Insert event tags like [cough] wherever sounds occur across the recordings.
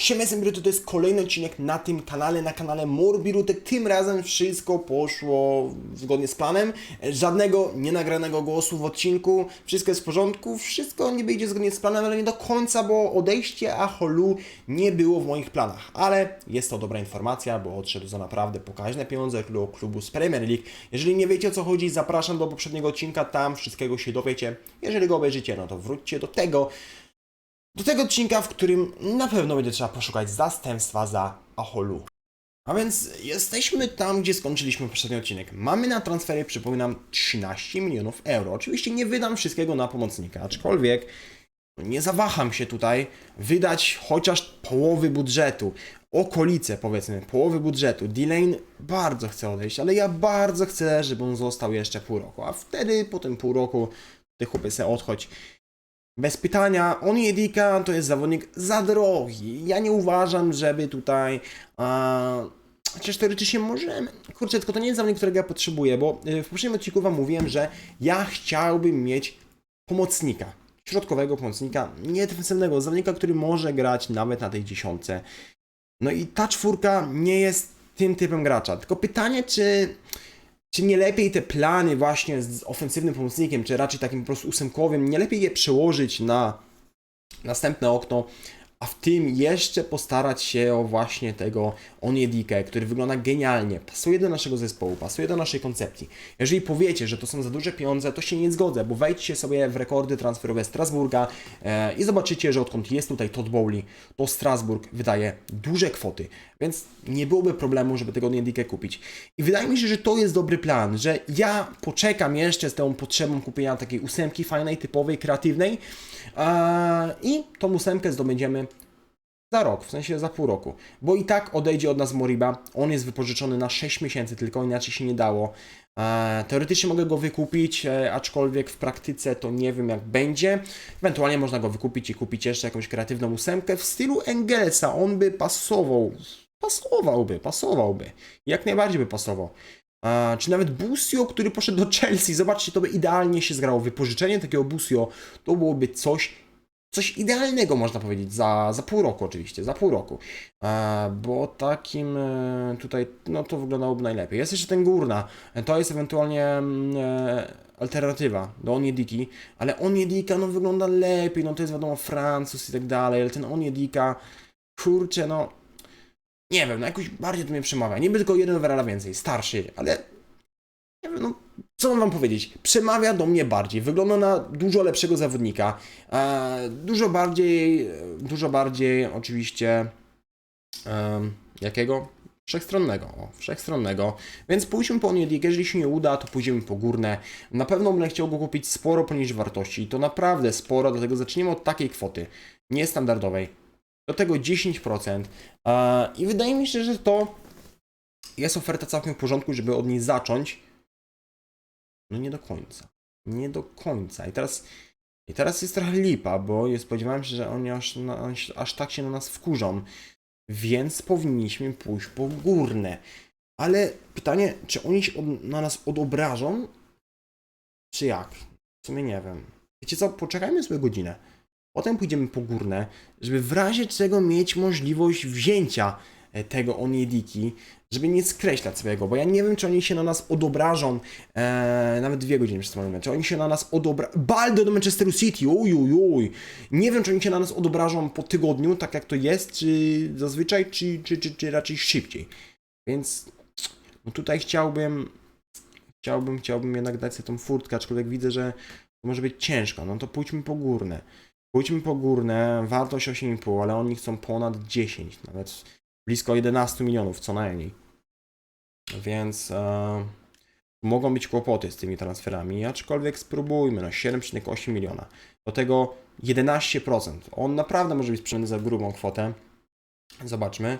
Siema, Sembry, to jest kolejny odcinek na tym kanale, na kanale Morbirutek. Tym razem wszystko poszło zgodnie z planem. Żadnego nienagranego głosu w odcinku. Wszystko jest w porządku, wszystko nie wyjdzie zgodnie z planem, ale nie do końca, bo odejście Aholu nie było w moich planach. Ale jest to dobra informacja, bo odszedł za naprawdę pokaźne pieniądze do klubu z Premier League. Jeżeli nie wiecie o co chodzi, zapraszam do poprzedniego odcinka, tam wszystkiego się dowiecie. Jeżeli go obejrzycie, no to wróćcie do tego. Do tego odcinka, w którym na pewno będzie trzeba poszukać zastępstwa za Aholu. A więc jesteśmy tam, gdzie skończyliśmy poprzedni odcinek. Mamy na transfery, przypominam, 13 milionów euro. Oczywiście nie wydam wszystkiego na pomocnika, aczkolwiek nie zawaham się tutaj wydać chociaż połowy budżetu. Okolice, powiedzmy, połowy budżetu. Delane bardzo chce odejść, ale ja bardzo chcę, żeby on został jeszcze pół roku. A wtedy, po tym pół roku, ty chłopie se odchodź. Bez pytania, on Jedika to jest zawodnik za drogi. Ja nie uważam, żeby tutaj. A, chociaż teoretycznie możemy. Kurczę, tylko to nie jest zawodnik, którego ja potrzebuję, bo y, w poprzednim odcinku Wam mówiłem, że ja chciałbym mieć pomocnika. Środkowego pomocnika, nie defensywnego, zawodnika, który może grać nawet na tej dziesiątce. No i ta czwórka nie jest tym typem gracza. Tylko pytanie, czy czy nie lepiej te plany właśnie z ofensywnym pomocnikiem, czy raczej takim po prostu ósemkowym, nie lepiej je przełożyć na następne okno, a w tym jeszcze postarać się o właśnie tego Onyedikę, który wygląda genialnie, pasuje do naszego zespołu, pasuje do naszej koncepcji. Jeżeli powiecie, że to są za duże pieniądze, to się nie zgodzę, bo wejdźcie sobie w rekordy transferowe Strasburga e, i zobaczycie, że odkąd jest tutaj Todd Bowley, to Strasburg wydaje duże kwoty, więc nie byłoby problemu, żeby tego Onyedikę kupić. I wydaje mi się, że to jest dobry plan, że ja poczekam jeszcze z tą potrzebą kupienia takiej ósemki fajnej, typowej, kreatywnej e, i tą ósemkę zdobędziemy za rok, w sensie za pół roku. Bo i tak odejdzie od nas Moriba. On jest wypożyczony na 6 miesięcy, tylko inaczej się nie dało. E, teoretycznie mogę go wykupić, e, aczkolwiek w praktyce to nie wiem jak będzie. Ewentualnie można go wykupić i kupić jeszcze jakąś kreatywną ósemkę w stylu Engelsa. On by pasował. Pasowałby, pasowałby. Jak najbardziej by pasował. E, czy nawet Busio, który poszedł do Chelsea. Zobaczcie, to by idealnie się zgrało. Wypożyczenie takiego Busio to byłoby coś coś idealnego, można powiedzieć, za, za pół roku oczywiście, za pół roku. E, bo takim e, tutaj, no to wyglądałoby najlepiej. Jest jeszcze ten Górna, e, to jest ewentualnie mm, alternatywa do Oniediki, ale Oniedika no wygląda lepiej, no to jest wiadomo Francuz i tak dalej, ale ten Oniedika, kurczę, no nie wiem, no jakoś bardziej do mnie przemawia. Niby tylko jeden overalla więcej, starszy, ale nie wiem, no co mam wam powiedzieć? Przemawia do mnie bardziej. Wygląda na dużo lepszego zawodnika. E, dużo bardziej, dużo bardziej oczywiście jakiego? Wszechstronnego, o, wszechstronnego. Więc pójdźmy po Onyedike, jeżeli się nie uda, to pójdziemy po górne. Na pewno będę chciał go kupić sporo poniżej wartości i to naprawdę sporo, dlatego zaczniemy od takiej kwoty, niestandardowej. Do tego 10%. E, I wydaje mi się, że to jest oferta całkiem w porządku, żeby od niej zacząć. No nie do końca. Nie do końca. I teraz, i teraz jest trochę lipa, bo nie spodziewałem się, że oni aż, aż, tak się na nas wkurzą. Więc powinniśmy pójść po górne. Ale pytanie, czy oni się od, na nas odobrażą? Czy jak? W sumie nie wiem. Wiecie co, poczekajmy sobie godzinę. Potem pójdziemy po górne, żeby w razie czego mieć możliwość wzięcia tego Oniediki, żeby nie skreślać swojego, bo ja nie wiem, czy oni się na nas odobrażą, e, nawet dwie godziny ten moment, czy oni się na nas odobrażą, Baldo do Manchesteru City, uj, uj, uj, nie wiem, czy oni się na nas odobrażą po tygodniu, tak jak to jest, czy zazwyczaj, czy, czy, czy, czy raczej szybciej, więc no tutaj chciałbym, chciałbym, chciałbym jednak dać sobie tą furtkę, aczkolwiek widzę, że to może być ciężko, no to pójdźmy po górne, pójdźmy po górne, wartość 8,5, ale oni chcą ponad 10, nawet blisko 11 milionów co najmniej. Więc e, mogą być kłopoty z tymi transferami, aczkolwiek spróbujmy, no 7,8 miliona. Do tego 11%. On naprawdę może być sprzedany za grubą kwotę. Zobaczmy.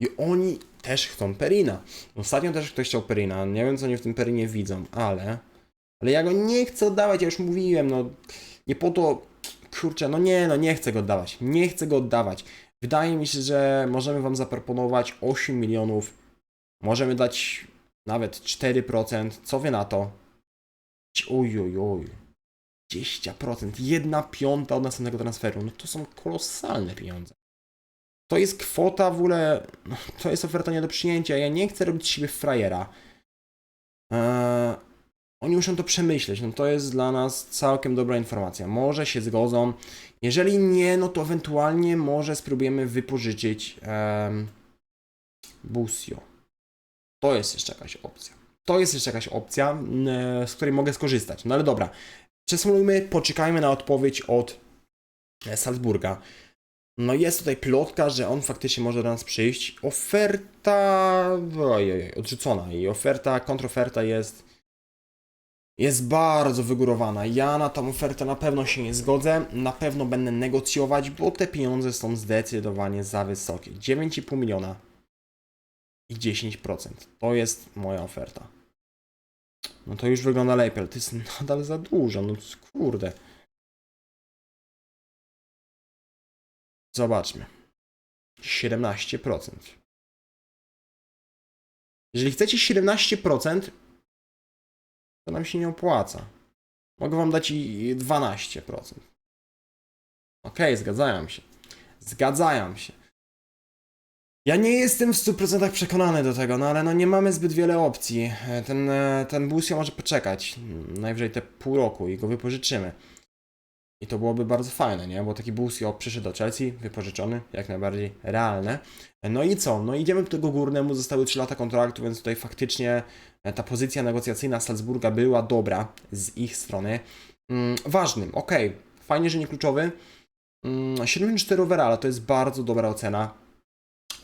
I oni też chcą Perina. Ostatnio też ktoś chciał Perina. Nie wiem, co oni w tym Perinie widzą, ale. Ale ja go nie chcę oddawać, ja już mówiłem, no. Nie po to. Kurczę, no nie, no nie chcę go oddawać. Nie chcę go oddawać. Wydaje mi się, że możemy Wam zaproponować 8 milionów. Możemy dać nawet 4%. Co Wy na to? Oj, oj, oj. 20%. Jedna piąta od następnego transferu. No to są kolosalne pieniądze. To jest kwota w ogóle, no, to jest oferta nie do przyjęcia. Ja nie chcę robić siebie frajera. Eee, oni muszą to przemyśleć. No to jest dla nas całkiem dobra informacja. Może się zgodzą. Jeżeli nie, no to ewentualnie może spróbujemy wypożyczyć um, Busio. To jest jeszcze jakaś opcja. To jest jeszcze jakaś opcja, z której mogę skorzystać. No ale dobra. Przesumujmy, poczekajmy na odpowiedź od e, Salzburga. No jest tutaj plotka, że on faktycznie może do nas przyjść. Oferta ojej, odrzucona i oferta, kontroferta jest jest bardzo wygórowana. Ja na tą ofertę na pewno się nie zgodzę. Na pewno będę negocjować, bo te pieniądze są zdecydowanie za wysokie. 9,5 miliona i 10%. To jest moja oferta. No to już wygląda lepiej, ale to jest [laughs] nadal za dużo. No kurde. Zobaczmy. 17%. Jeżeli chcecie 17%, to nam się nie opłaca. Mogę wam dać i 12%. Okej, zgadzają się. Zgadzają się. Ja nie jestem w 100% przekonany do tego, no ale no nie mamy zbyt wiele opcji. E, Ten, e, ten Busio może poczekać. Najwyżej te pół roku i go wypożyczymy. I to byłoby bardzo fajne, nie? Bo taki Busio przyszedł do Chelsea, wypożyczony, jak najbardziej realne. No i co? No idziemy do tego górnemu, zostały 3 lata kontraktu, więc tutaj faktycznie e, ta pozycja negocjacyjna Salzburga była dobra z ich strony. Mm, ważnym, ok, fajnie, że nie kluczowy. Mm, 74 overalla to jest bardzo dobra ocena.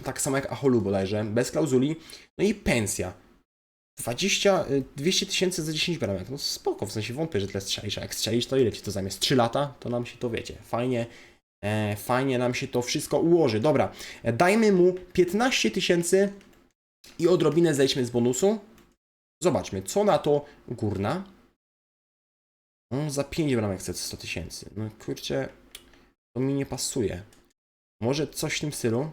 Tak samo jak Aholu bodajże, bez klauzuli. No i pensja. 20, y, 200 tysięcy za 10 bramek. No spoko, w sensie wątpię, że tyle strzelisz. A jak strzelisz, to ile ci to zamiast 3 lata, to nam się to wiecie. Fajnie, e, fajnie nam się to wszystko ułoży. Dobra, e, dajmy mu 15 tysięcy i odrobinę zejdźmy z bonusu. Zobaczmy, co na to górna. On za 5 bramek chce 100 tysięcy. No kurczę, to mi nie pasuje. Może coś w tym stylu?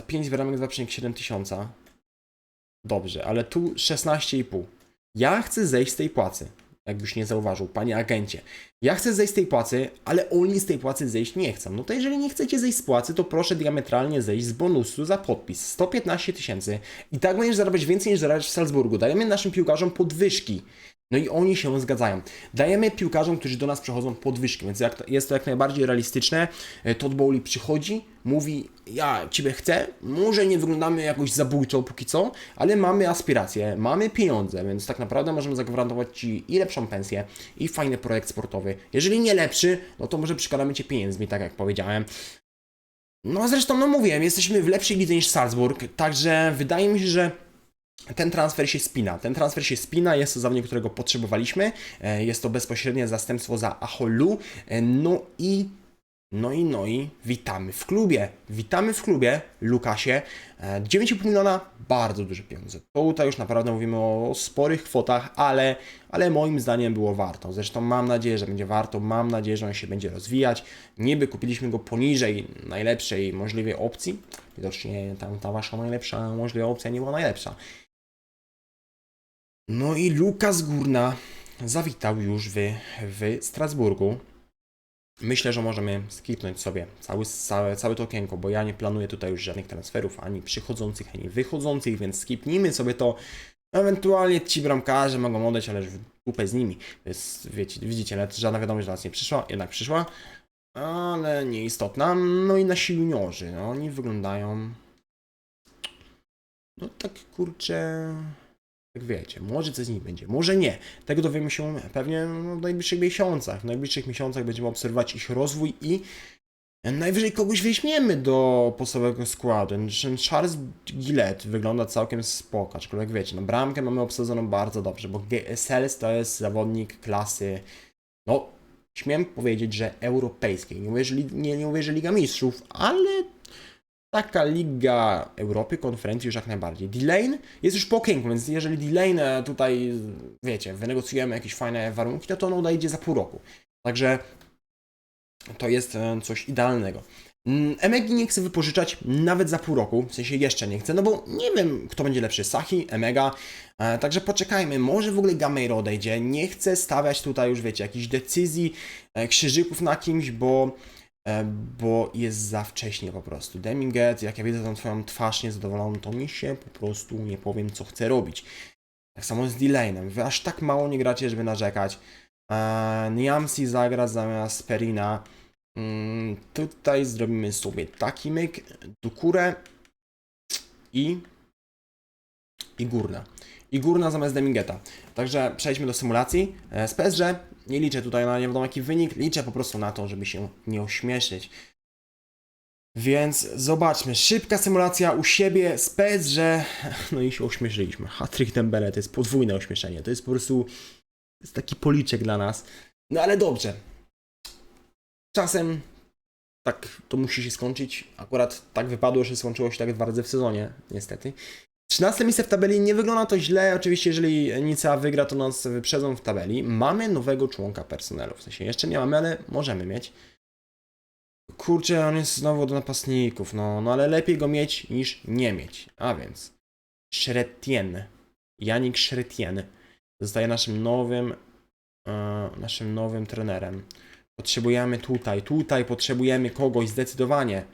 Za 5 bramek 2,7 tysiąca. Dobrze, ale tu 16,5. Ja chcę zejść z tej płacy. Jakbyś nie zauważył, panie agencie. Ja chcę zejść z tej płacy, ale oni z tej płacy zejść nie chcą. No to jeżeli nie chcecie zejść z płacy, to proszę diametralnie zejść z bonusu za podpis. 115 tysięcy. I tak będziesz zarabiać więcej niż zarabiasz w Salzburgu. Dajemy naszym piłkarzom podwyżki. No i oni się zgadzają. Dajemy piłkarzom, którzy do nas przychodzą podwyżki, więc jak jest to jak najbardziej realistyczne. E, Todd Bowley przychodzi, mówi, ja Ciebie chcę, może nie wyglądamy jakoś zabójczo póki co, ale mamy aspiracje, mamy pieniądze, więc tak naprawdę możemy zagwarantować Ci i lepszą pensję, i fajny projekt sportowy. Jeżeli nie lepszy, no to może przykalamy Cię pieniędzmi, tak jak powiedziałem. No zresztą, no mówię, jesteśmy w lepszej lidze niż Salzburg, także wydaje mi się, że ten transfer się spina. Ten transfer się spina, jest to zawodnik, którego potrzebowaliśmy. E, Jest to bezpośrednie zastępstwo za Aholu. E, No i no i no i witamy w klubie. Witamy w klubie, Lukasie. E, 9,5 miliona, bardzo duże pieniądze. To tutaj już naprawdę mówimy o sporych kwotach, ale, ale moim zdaniem było warto. Zresztą mam nadzieję, że będzie warto. Mam nadzieję, że on się będzie rozwijać. Niby kupiliśmy go poniżej najlepszej możliwej opcji. Widocznie tam ta wasza najlepsza możliwa opcja nie była najlepsza. No i Lukas Górna zawitał już w, w Strasburgu. Myślę, że możemy skipnąć sobie cały, całe, całe to okienko, bo ja nie planuję tutaj już żadnych transferów, ani przychodzących, ani wychodzących, więc skipnijmy sobie to. Ewentualnie ci bramkarze mogą odejść, ale już w dupę z nimi. Wiecie, widzicie, nawet żadna wiadomość do nas nie przyszła, jednak przyszła, ale nieistotna. No i nasi juniorzy, no oni wyglądają... No tak kurczę... Jak wiecie, może coś z nich będzie, może nie. Tego dowiemy się pewnie no, w najbliższych miesiącach. W najbliższych miesiącach będziemy obserwować ich rozwój i najwyżej kogoś weźmiemy do podstawowego składu. Charles Gillette wygląda całkiem spoko, aczkolwiek wiecie, no bramkę mamy obsadzoną bardzo dobrze, bo Sels to jest zawodnik klasy, no śmiem powiedzieć, że europejskiej. Nie mówię, że, li- nie, nie mówię, że Liga Mistrzów, ale taka Liga Europy, konferencji już jak najbardziej. D-Lane jest już po okienku, więc jeżeli D-Lane e, tutaj, wiecie, wynegocjujemy jakieś fajne warunki, no to on odejdzie za pół roku. Także to jest e, coś idealnego. Mm, Emegi nie chcę wypożyczać nawet za pół roku, w sensie jeszcze nie chcę, no bo nie wiem, kto będzie lepszy, Sahi, Emega, e, także poczekajmy, może w ogóle Gameiro odejdzie, nie chcę stawiać tutaj już, wiecie, jakichś decyzji, e, krzyżyków na kimś, bo bo jest za wcześnie po prostu. Demiget, jak ja widzę tą twoją twarz niezadowoloną, to mi się po prostu nie powiem, co chcę robić. Tak samo z Delaynem. Wy aż tak mało nie gracie, żeby narzekać. Eee, Niamsi zagra zamiast Perina. Mm, tutaj zrobimy sobie taki myk, Dukurę i i Górna. I Górna zamiast Demigeta. Także przejdźmy do symulacji. E, Z nie liczę tutaj na nie wiadomo jaki wynik, liczę po prostu na to, żeby się nie ośmieszyć. Więc zobaczmy, szybka symulacja u siebie z PSG, [laughs] no i się ośmieszyliśmy. Hattrick Dembele to jest podwójne ośmieszenie, to jest po prostu jest taki policzek dla nas. No ale dobrze. Czasem tak to musi się skończyć. Akurat tak wypadło, że skończyło się tak dwa razy w sezonie, niestety. 13 miejsce w tabeli, nie wygląda to źle. Oczywiście, jeżeli Nicea wygra, to nas wyprzedzą w tabeli. Mamy nowego członka personelu. W sensie jeszcze nie mamy, ale możemy mieć. Kurczę, on jest znowu do napastników, no, no ale lepiej go mieć niż nie mieć. A więc Szretien, Janik Szretien zostaje naszym nowym, e, naszym nowym trenerem. Potrzebujemy tutaj, tutaj potrzebujemy kogoś zdecydowanie.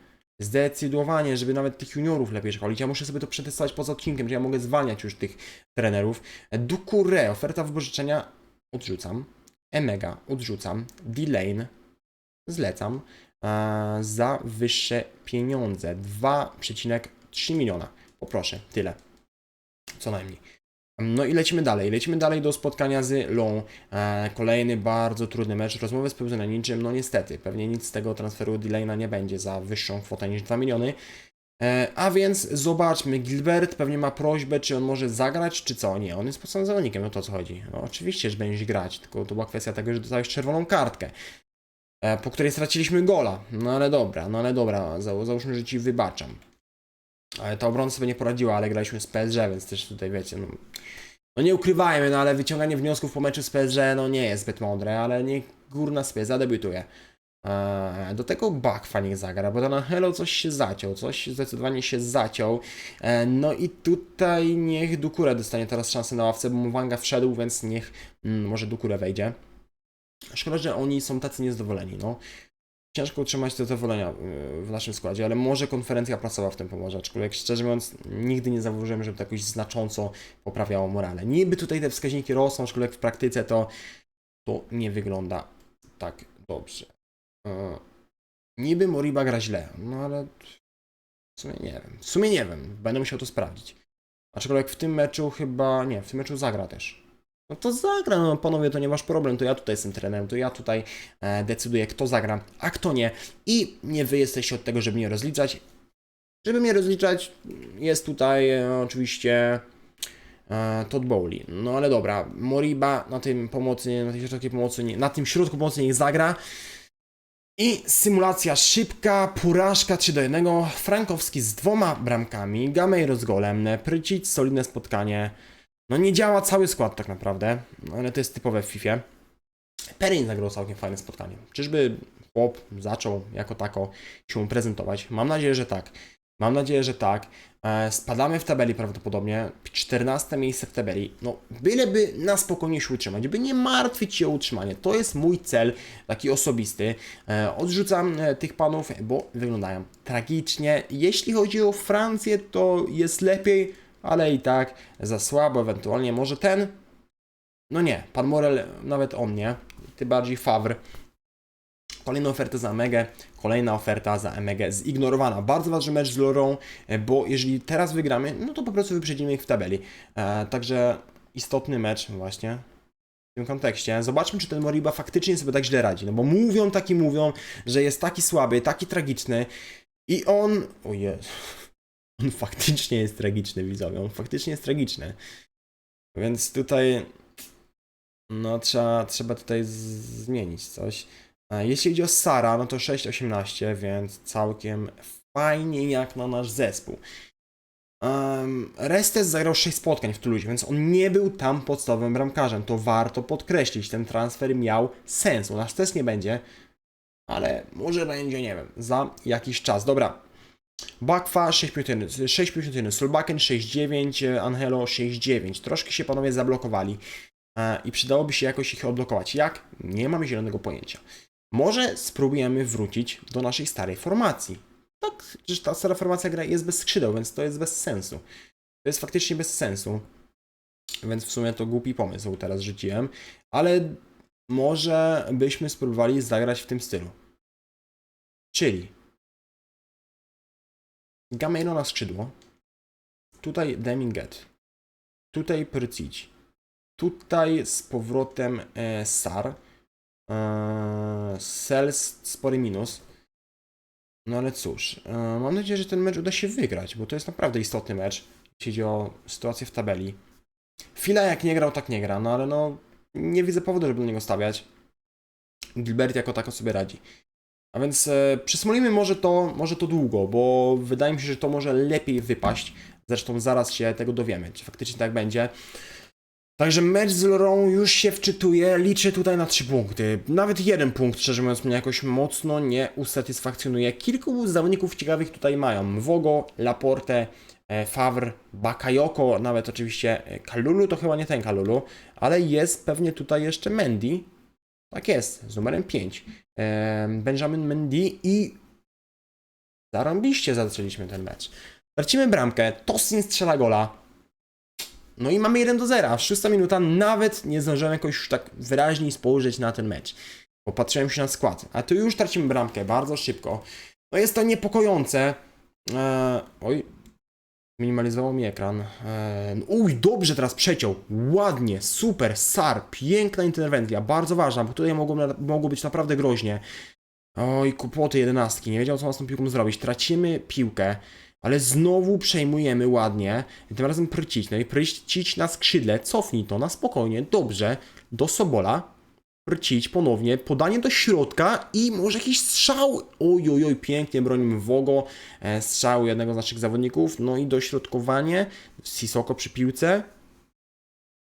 Zdecydowanie, żeby nawet tych juniorów lepiej szkolić. Ja muszę sobie to przetestować poza odcinkiem, że ja mogę zwalniać już tych trenerów. Dukure, oferta wypożyczenia odrzucam. Emega odrzucam. D-Lane zlecam e, za wyższe pieniądze. 2,3 miliona. Poproszę, tyle. Co najmniej. No i lecimy dalej. Lecimy dalej do spotkania z Long. E, kolejny bardzo trudny mecz. Rozmowy spełzły na niczym. No niestety, pewnie nic z tego transferu Delayna nie będzie za wyższą kwotę niż 2 miliony. E, a więc zobaczmy. Gilbert pewnie ma prośbę, czy on może zagrać, czy co. Nie, on jest podstawowym zawodnikiem, no to o co chodzi. No oczywiście, że będziesz grać, tylko to była kwestia tego, że dostałeś czerwoną kartkę. E, po której straciliśmy gola. No ale dobra, no ale dobra, Za, załóżmy, że ci wybaczam. Ale ta obrona sobie nie poradziła, ale graliśmy z PSG, więc też tutaj wiecie, no, no nie ukrywajmy, no ale wyciąganie wniosków po meczu z PSG no nie jest zbyt mądre, ale niech Górna sobie zadebiutuje. Eee, do tego Bakwa niech zagra, bo ten Hello coś się zaciął, coś zdecydowanie się zaciął. Eee, no i tutaj niech Dukure dostanie teraz szansę na ławce, bo Mwanga wszedł, więc niech mm, może Dukure wejdzie. Szkoda, że oni są tacy niezadowoleni, no. Ciężko utrzymać te zadowolenia y, w naszym składzie, ale może konferencja prasowa w tym pomoże, aczkolwiek szczerze mówiąc nigdy nie zauważyłem, żeby to jakoś znacząco poprawiało morale. Niby tutaj te wskaźniki rosną, aczkolwiek w praktyce to, to nie wygląda tak dobrze. E, niby Moriba gra źle, no ale w sumie nie wiem. W sumie nie wiem, będę musiał to sprawdzić. Aczkolwiek w tym meczu chyba, nie, w tym meczu zagra też. No to zagra, no panowie, to nie masz problem, to ja tutaj jestem trenerem, to ja tutaj e, decyduję, kto zagra, a kto nie. I nie wy jesteście od tego, żeby mnie rozliczać. Żeby mnie rozliczać, jest tutaj e, oczywiście e, Todd Bowley. No ale dobra, Moriba na tym pomocy, na tej środku pomocy, na tym środku pomocy niech zagra. I symulacja szybka, porażka 3 do 1. Frankowski z dwoma bramkami, Gamejro z golem, Prycic, solidne spotkanie. No nie działa cały skład tak naprawdę, ale to jest typowe w FIFA. Perin zagrał całkiem fajne spotkanie. Czyżby chłop zaczął jako tako się prezentować? Mam nadzieję, że tak. Mam nadzieję, że tak. E, spadamy w tabeli prawdopodobnie. 14 miejsce w tabeli. No, byleby na spokojnie się utrzymać, by nie martwić się o utrzymanie. To jest mój cel, taki osobisty. E, odrzucam e, tych panów, bo wyglądają tragicznie. Jeśli chodzi o Francję, to jest lepiej ale i tak za słabo, ewentualnie może ten. No nie, pan Morel, nawet on nie, ty bardziej Favre. Kolejna oferta za Emegę, kolejna oferta za Emegę zignorowana. Bardzo ważny mecz z Lorą, bo jeżeli teraz wygramy, no to po prostu wyprzedzimy ich w tabeli. E, także istotny mecz właśnie w tym kontekście. Zobaczmy, czy ten Moriba faktycznie sobie tak źle radzi. No bo mówią, taki mówią, że jest taki słaby, taki tragiczny i on... O Jezu. On [laughs] faktycznie jest tragiczny, widzowie. On faktycznie jest tragiczny. Więc tutaj. No, trzeba, trzeba tutaj zmienić coś. A Jeśli chodzi o Sara, no to 6,18, więc całkiem fajnie jak na nasz zespół. Um, Restes zagrał 6 spotkań w Toulouse, więc on nie był tam podstawowym bramkarzem. To warto podkreślić. Ten transfer miał sens. U nas też nie będzie, ale może będzie, nie wiem, za jakiś czas. Dobra, Bakwa 6,51, 6,51, Solbaken 6,9, Angelo 6,9. Troszkę się panowie zablokowali e, i przydałoby się jakoś ich odblokować. Jak? Nie mam zielonego pojęcia. Może spróbujemy wrócić do naszej starej formacji. Tak, przecież ta stara formacja gra jest bez skrzydeł, więc to jest bez sensu. To jest faktycznie bez sensu. Więc w sumie to głupi pomysł teraz rzuciłem, ale może byśmy spróbowali zagrać w tym stylu. Czyli Gameiro na skrzydło, tutaj Deminget, tutaj Prycić, tutaj z powrotem e, Sar, e, Sels spory minus. No ale cóż, e, mam nadzieję, że ten mecz uda się wygrać, bo to jest naprawdę istotny mecz, jeśli chodzi o sytuację w tabeli. Fila jak nie grał, tak nie gra, no ale no nie widzę powodu, żeby na niego stawiać. Gilbert jako tako sobie radzi. A więc e, przysmolimy może to, może to długo, bo wydaje mi się, że to może lepiej wypaść. Zresztą zaraz się tego dowiemy, czy faktycznie tak będzie. Także mecz z Lorą już się wczytuje, liczę tutaj na 3 punkty. Nawet jeden punkt, szczerze mówiąc, mnie jakoś mocno nie usatysfakcjonuje. Kilku zawodników ciekawych tutaj mają. Vogo, Laporte, e, Favre, Bakayoko, nawet oczywiście e, Kalulu, to chyba nie ten Kalulu, ale jest pewnie tutaj jeszcze Mendy. Tak jest, z numerem 5. Benjamin Mendy i zarąbiście zaczęliśmy ten mecz. Tracimy bramkę, Tosin strzela gola. No i mamy 1 do 0. Szósta minuta, nawet nie zdążyłem jakoś tak wyraźniej spojrzeć na ten mecz. Popatrzyłem się na skład. A tu już tracimy bramkę bardzo szybko. No jest to niepokojące. Eee, oj, minimalizował mi ekran. Eee, uj, dobrze teraz przeciął. Ładnie, super, sar, piękna interwencja, bardzo ważna, bo tutaj mogło, mogło być naprawdę groźnie. Oj, kłopoty jedenastki, nie wiedział co z tą piłką zrobić. Tracimy piłkę, ale znowu przejmujemy ładnie. Tym razem prycić, no i prycić na skrzydle, cofnij to na spokojnie, dobrze, do Sobola. Prycić ponownie, podanie do środka i może jakiś strzał. Oj, oj, pięknie bronimy Wogo, e, strzał jednego z naszych zawodników, no i dośrodkowanie, Sisoko przy piłce.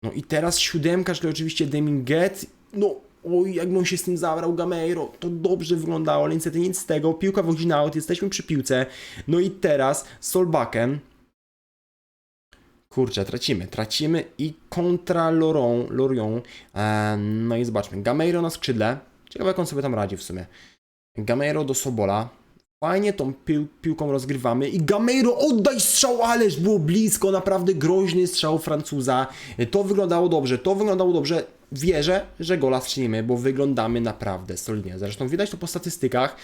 No i teraz siódemka, czyli oczywiście Deminget, no oj, jak on się z tym zabrał, Gameiro, to dobrze wyglądało, ale niestety nic z tego, piłka wychodzi na aut, jesteśmy przy piłce, no i teraz Solbakken, kurczę, tracimy, tracimy i kontra Lorion, Lorion, e, no i zobaczmy, Gameiro na skrzydle, ciekawe jak on sobie tam radzi w sumie, Gameiro do Sobola, Fajnie tą pił piłką rozgrywamy i Gameiro oddaj strzał, ależ było blisko, naprawdę groźny strzał Francuza. To wyglądało dobrze, to wyglądało dobrze. Wierzę, że gola strzelimy, bo wyglądamy naprawdę solidnie. Zresztą widać to po statystykach.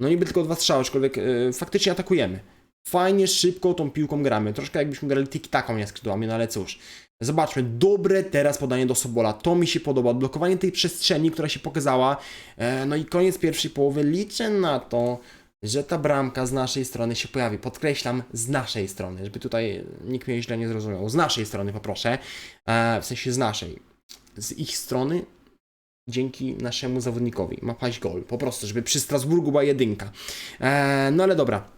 No niby tylko dwa strzały, aczkolwiek yy, faktycznie atakujemy. Fajnie, szybko tą piłką gramy. Troszkę jakbyśmy grali tiki-taką, nie skrzydłami, no ale cóż. Zobaczmy, dobre teraz podanie do Sobola. To mi się podoba. Odblokowanie tej przestrzeni, która się pokazała. E, no i koniec pierwszej połowy. Liczę na to, że ta bramka z naszej strony się pojawi. Podkreślam, z naszej strony, żeby tutaj nikt mnie źle nie zrozumiał. Z naszej strony poproszę, e, w sensie z naszej. Z ich strony dzięki naszemu zawodnikowi ma paść gol. Po prostu, żeby przy Strasburgu była jedynka. E, no ale dobra.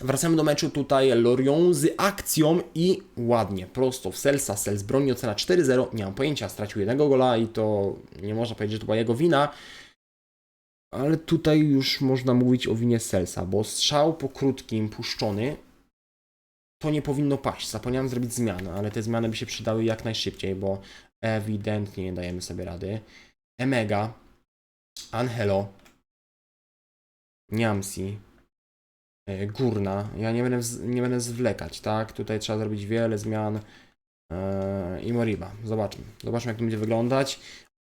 Wracamy do meczu tutaj Lorion z akcją i ładnie, prosto w Selsa. Sels broni ocena 4-0. Nie mam pojęcia, stracił jednego gola i to nie można powiedzieć, że to była jego wina. Ale tutaj już można mówić o winie Selsa, bo strzał po krótkim, puszczony, to nie powinno paść. Zapomniałem zrobić zmiany, ale te zmiany by się przydały jak najszybciej, bo ewidentnie nie dajemy sobie rady. Emega, Angelo, Niamsi, Górna. Ja nie będę, nie będę zwlekać, tak? Tutaj trzeba zrobić wiele zmian. e, I Moriba. Zobaczmy. Zobaczmy, jak to będzie wyglądać.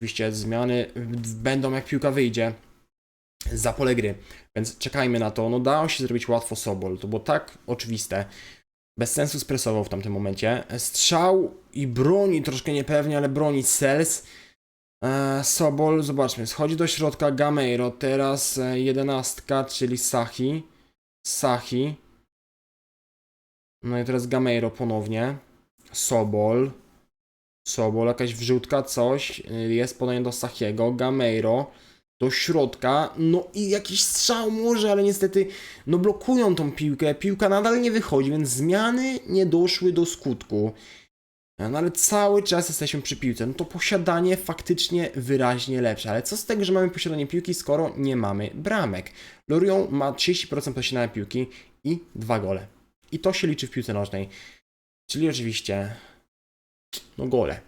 Oczywiście zmiany będą, jak piłka wyjdzie za pole gry. Więc czekajmy na to. No dało się zrobić łatwo Sobol. To było tak oczywiste. Bez sensu stresował w tamtym momencie. Strzał i broni troszkę niepewnie, ale broni Sels. E, Sobol, zobaczmy, schodzi do środka Gameiro. Teraz e, jedenastka, czyli Sahi. Sahi. No i teraz Gameiro ponownie. Sobol. Sobol, jakaś wrzutka, coś. Y, Jest podanie do Sahiego. Gameiro do środka, no i jakiś strzał może, ale niestety no blokują tą piłkę, piłka nadal nie wychodzi, więc zmiany nie doszły do skutku. No ale cały czas jesteśmy przy piłce, no to posiadanie faktycznie wyraźnie lepsze, ale co z tego, że mamy posiadanie piłki, skoro nie mamy bramek? Lorion ma 30% posiadania piłki i dwa gole. I to się liczy w piłce nożnej. Czyli oczywiście no gole.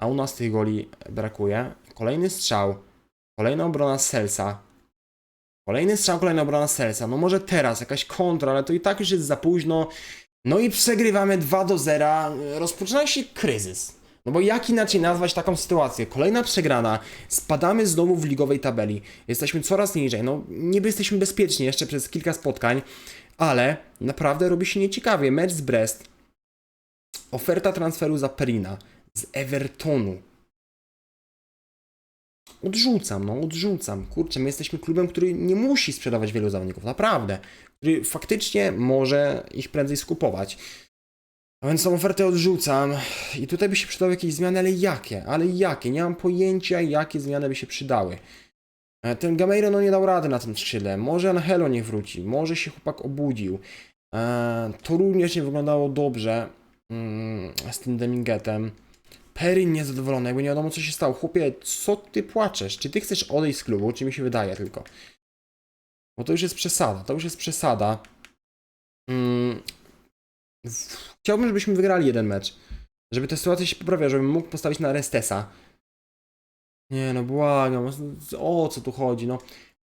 A u nas tych goli brakuje. Kolejny strzał. Kolejna obrona Selsa. Kolejny strzał, kolejna obrona Selsa. No może teraz jakaś kontra, ale to i tak już jest za późno. No i przegrywamy 2 do 0. Rozpoczyna się kryzys. No bo jak inaczej nazwać taką sytuację? Kolejna przegrana, spadamy znowu w ligowej tabeli, jesteśmy coraz niżej. No niby jesteśmy bezpieczni jeszcze przez kilka spotkań, ale naprawdę robi się nieciekawie. Mecz z Brest, oferta transferu za Perina z Evertonu. Odrzucam, no odrzucam. Kurczę, my jesteśmy klubem, który nie musi sprzedawać wielu zawodników, naprawdę. Który faktycznie może ich prędzej skupować. A więc tą ofertę odrzucam. I tutaj by się przydały jakieś zmiany, ale jakie? Ale jakie? Nie mam pojęcia, jakie zmiany by się przydały. E, Ten Gameiro no nie dał rady na tym skrzydle. Może Angelo niech wróci. Może się chłopak obudził. E, To również nie wyglądało dobrze mm, z tym Demingetem. Perrin niezadowolony, jakby nie wiadomo co się stało. Chłopie, co ty płaczesz? Czy ty chcesz odejść z klubu? Czy mi się wydaje tylko? Bo to już jest przesada. To już jest przesada. Mm, Chciałbym, żebyśmy wygrali jeden mecz. Żeby ta sytuacja się poprawiła, żebym mógł postawić na Restesa. Nie no, błagam. O co tu chodzi? No,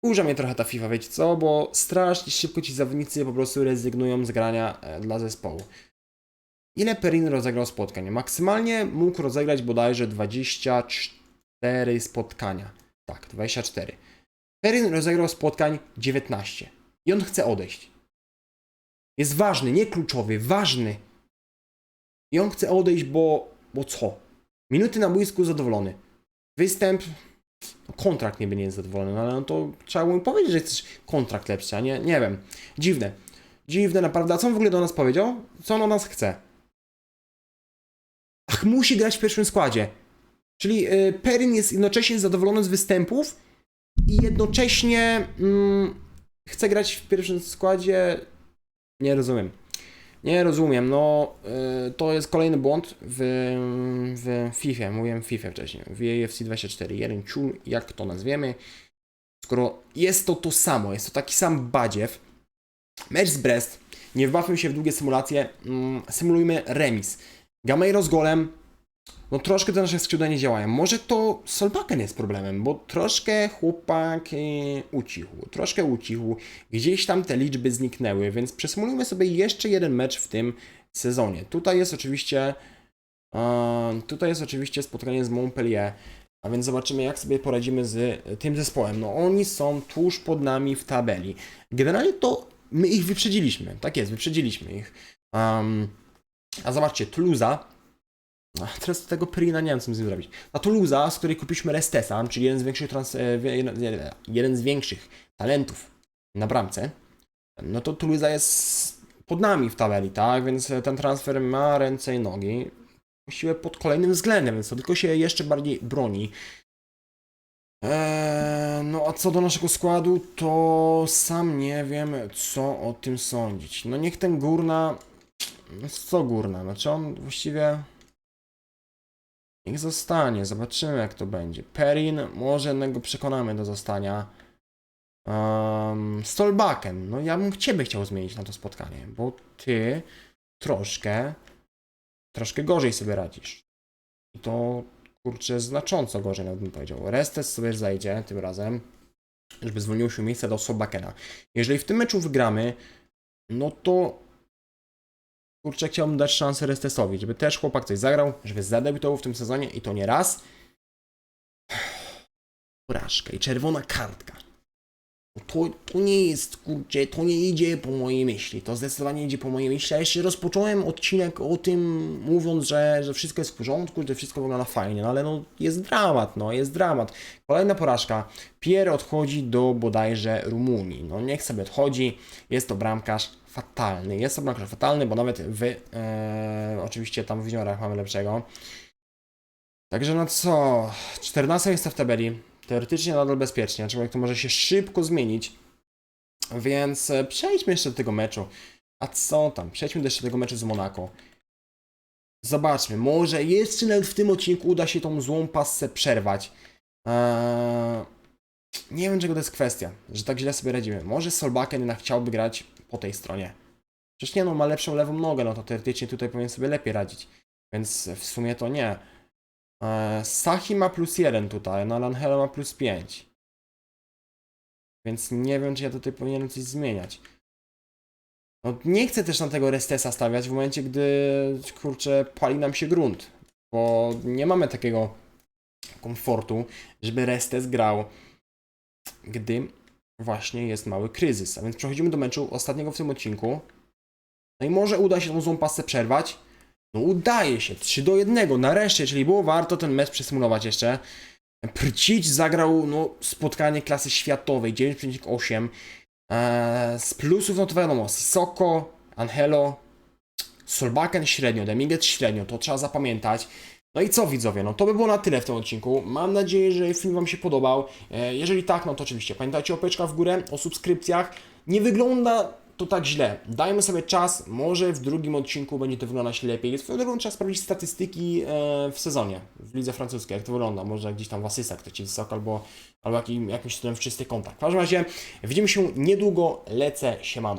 Kurza mnie trochę ta FIFA, wiecie co? Bo strasznie szybko ci zawodnicy po prostu rezygnują z grania e, dla zespołu. Ile Perin rozegrał spotkań? Maksymalnie mógł rozegrać bodajże 24 spotkania. Tak, 24. Perin rozegrał spotkań 19. I on chce odejść. Jest ważny, nie kluczowy, ważny. I on chce odejść, bo. bo co? Minuty na boisku zadowolony. Występ. no, Kontrakt niby nie jest zadowolony, no ale no to trzeba mu powiedzieć, że chcesz kontrakt lepszy, a nie, nie wiem. Dziwne. Dziwne naprawdę. A co on w ogóle do nas powiedział? Co on od nas chce? Ach, musi grać w pierwszym składzie. Czyli y, Perrin jest jednocześnie zadowolony z występów i jednocześnie mm, chce grać w pierwszym składzie. Nie rozumiem. Nie rozumiem, no y, to jest kolejny błąd w, w FIFA, mówiłem FIFA wcześniej, w EFC 24, jeden jak to nazwiemy, skoro jest to to samo, jest to taki sam badziew, mecz z Brest, nie wbawmy się w długie symulacje, mm, symulujmy remis, Gameiro z golem, no troszkę te nasze skrzydła nie działają, może to Solbakken jest problemem, bo troszkę chłopak y, ucichł, troszkę ucichł, gdzieś tam te liczby zniknęły, więc przesymulujmy sobie jeszcze jeden mecz w tym sezonie. Tutaj jest oczywiście e, tutaj jest oczywiście spotkanie z Montpellier, a więc zobaczymy jak sobie poradzimy z tym zespołem. No oni są tuż pod nami w tabeli. Generalnie to my ich wyprzedziliśmy. Tak jest, wyprzedziliśmy ich. Um, a zobaczcie, Ach, Teraz tego Perina nie wiem, co z nim zrobić. A Toulouse'a, z której kupiliśmy Restesa, czyli jeden z większych, trans- e, jeden, z większych talentów na bramce, no to Toulouse'a jest pod nami w tabeli, tak? Więc ten transfer ma ręce i nogi. Właściwie pod kolejnym względem, więc to tylko się jeszcze bardziej broni. Eee, no a co do naszego składu, to sam nie wiem, co o tym sądzić. No niech ten Górna... Co Górna? Znaczy on właściwie... Niech zostanie, zobaczymy jak to będzie. Perin, może jednego przekonamy do zostania. Um, Stolbaken, no ja bym Ciebie chciał zmienić na to spotkanie, bo Ty troszkę, troszkę gorzej sobie radzisz. I to, kurczę, znacząco gorzej nawet bym powiedział. Restes sobie zajdzie tym razem, żeby zwolniło się miejsce do Solbakena. Jeżeli w tym meczu wygramy, no to kurczę, chciałbym dać szansę Restesowi, żeby też chłopak coś zagrał, żeby zadebiutował w tym sezonie i to nie raz. [sighs] Porażka i czerwona kartka. To, to nie jest, kurczę, to nie idzie po mojej myśli. To zdecydowanie idzie po mojej myśli. Ja jeszcze rozpocząłem odcinek o tym, mówiąc, że, że wszystko jest w porządku, że wszystko wygląda fajnie, no ale no jest dramat, no jest dramat. Kolejna porażka. Pierre odchodzi do bodajże Rumunii. No niech sobie odchodzi. Jest to bramkarz fatalny. Jest to bramkarz fatalny, bo nawet wy, e, oczywiście tam w juniorach mamy lepszego. Także no co, 14 miejsce w tabeli, teoretycznie nadal bezpiecznie, aczkolwiek to może się szybko zmienić, więc e, przejdźmy jeszcze do tego meczu. A co tam, przejdźmy do jeszcze tego meczu z Monako. Zobaczmy, może jeszcze nawet w tym odcinku uda się tą złą passę przerwać. Eee, nie wiem czego to jest kwestia, że tak źle sobie radzimy. Może Solbakken jednak chciałby grać po tej stronie. Przecież nie no, ma lepszą lewą nogę, no to teoretycznie tutaj powinien sobie lepiej radzić. Więc w sumie to nie. Eee, Sahi ma plus 1 tutaj, no Lanhelo ma plus 5. Więc nie wiem, czy ja tutaj powinienem coś zmieniać. No, nie chcę też na tego Restesa stawiać w momencie, gdy kurczę, pali nam się grunt. Bo nie mamy takiego komfortu, żeby Restes grał, gdy właśnie jest mały kryzys. A więc przechodzimy do meczu ostatniego w tym odcinku. No i może uda się tą złą pasę przerwać. No udaje się, 3 do 1, nareszcie, czyli było warto ten mecz przesymulować jeszcze. Prcić zagrał no, spotkanie klasy światowej, 9,8. Eee, z plusów, no to wiadomo, Sissoko, Angelo, Solbaken średnio, Demiget średnio, to trzeba zapamiętać. No i co widzowie, no to by było na tyle w tym odcinku. Mam nadzieję, że film Wam się podobał. E, Jeżeli tak, no to oczywiście pamiętajcie o peczkach w górę, o subskrypcjach. Nie wygląda to tak źle. Dajmy sobie czas, może w drugim odcinku będzie to wyglądać lepiej. Swoją drogą trzeba sprawdzić statystyki e, w sezonie, w lidze francuskiej, jak to wygląda. Może gdzieś tam w asystach ktoś wysoko, albo, albo jakim, jakimś cudem w czysty kontakt. W każdym razie widzimy się niedługo, lecę, siemano.